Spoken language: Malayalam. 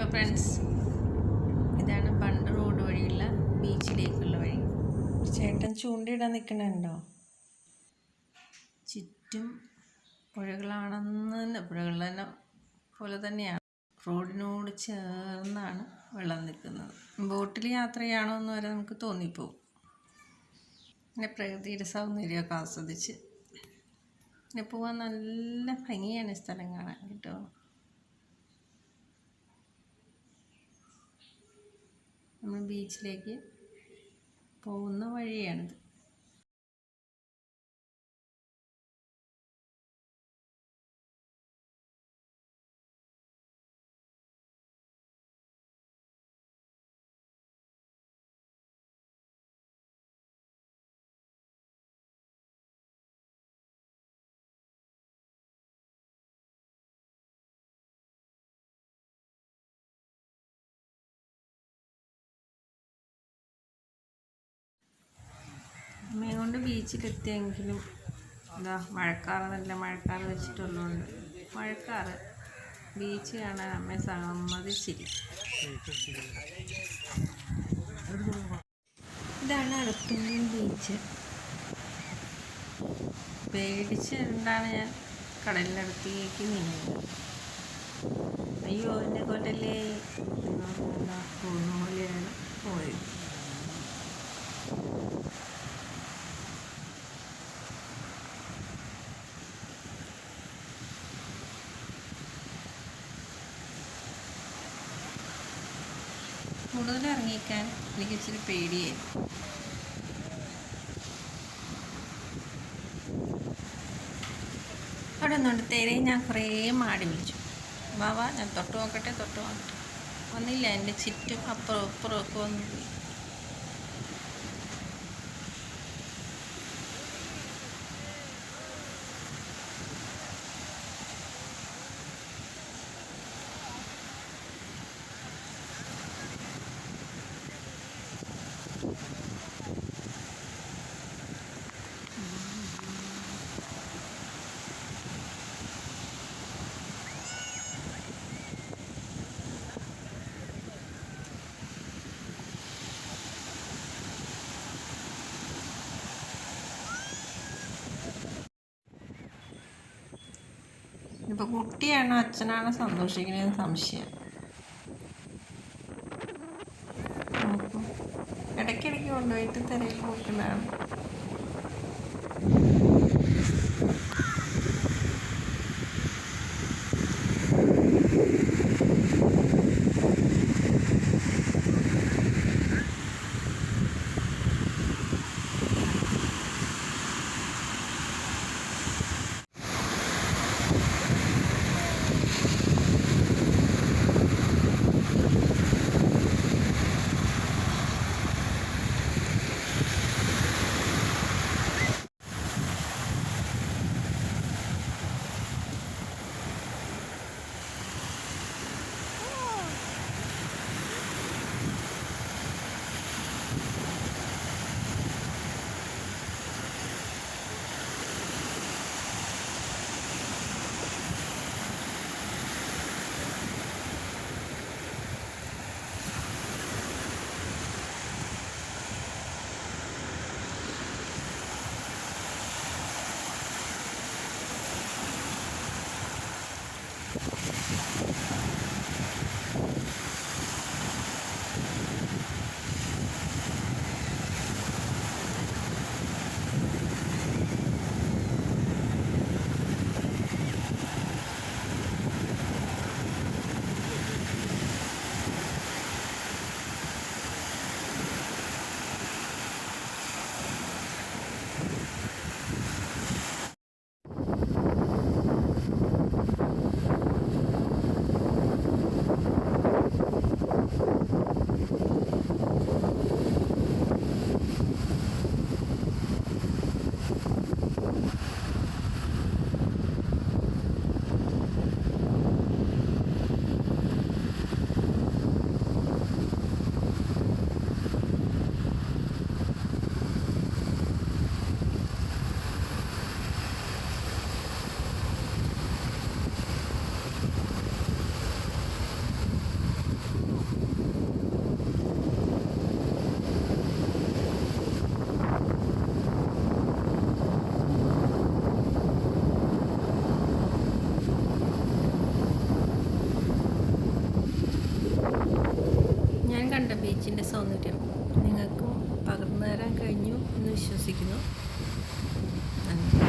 ഹലോ ഫ്രണ്ട്സ് ഇതാണ് പണ്ട് റോഡ് വഴിയുള്ള ബീച്ചിലേക്കുള്ള വഴി. ചേട്ടൻ ചൂണ്ടിയിടാൻ നിൽക്കണുണ്ടോ ചുറ്റും പുഴകളാണെന്ന് തന്നെ പുഴകൾ തന്നെ പോലെ തന്നെയാണ്. റോഡിനോട് ചേർന്നാണ് വെള്ളം നിൽക്കുന്നത്. ബോട്ടിൽ യാത്ര ചെയ്യണോ എന്ന് വരെ നമുക്ക് തോന്നിപ്പോവും പിന്നെ പ്രകൃതിയുടെ സൗന്ദര്യമൊക്കെ ആസ്വദിച്ച് പിന്നെ പോവാൻ നല്ല ഭംഗിയാണ് ഈ സ്ഥലം കാണാൻ കേട്ടോ. നമ്മൾ ബീച്ചിലേക്ക് പോകുന്ന വഴിയാണിത്. കൊണ്ട് ബീച്ചിലെത്തിയെങ്കിലും എന്താ മഴക്കാറ് നല്ല മഴക്കാറ് വെച്ചിട്ടുള്ളതുകൊണ്ട് മഴക്കാറ് ബീച്ച് കാണാൻ അമ്മയെ സമ്മതിച്ചില്ല. ഇതാണ് അടുത്തുള്ള ബീച്ച് പേടിച്ചുകൊണ്ടാണ് ഞാൻ കടലിനടുത്തേക്ക് നീങ്ങുന്നത് അയ്യോ എന്റെ കൊല്ലല്ലേ എന്താ പോകുന്ന പോലെയാണ് പോയത്. കൂടുതൽ ഇറങ്ങിക്കാൻ എനിക്ക് ഇച്ചിരി പേടിയായിരുന്നു അവിടെ നിന്നുകൊണ്ട് തേരെ ഞാൻ കുറേ മാടി വിളിച്ചു. വാവാ ഞാൻ തൊട്ട് നോക്കട്ടെ തൊട്ട് നോക്കട്ടെ. ഒന്നില്ല എന്റെ ചുറ്റും അപ്പുറം അപ്പുറം ഒക്കെ ഇപ്പൊ കുട്ടിയാണോ അച്ഛനാണോ സന്തോഷിക്കുന്നതെന്ന് സംശയം. ഇടയ്ക്കിടയ്ക്ക് കൊണ്ടുപോയിട്ട് തിരയിൽ പോക്കുന്നതാണ് കണ്ട ബീച്ചിന്റെ സൗന്ദര്യം നിങ്ങൾക്കും പകർന്നു തരാൻ കഴിഞ്ഞു എന്ന് വിശ്വസിക്കുന്നു. നന്ദി.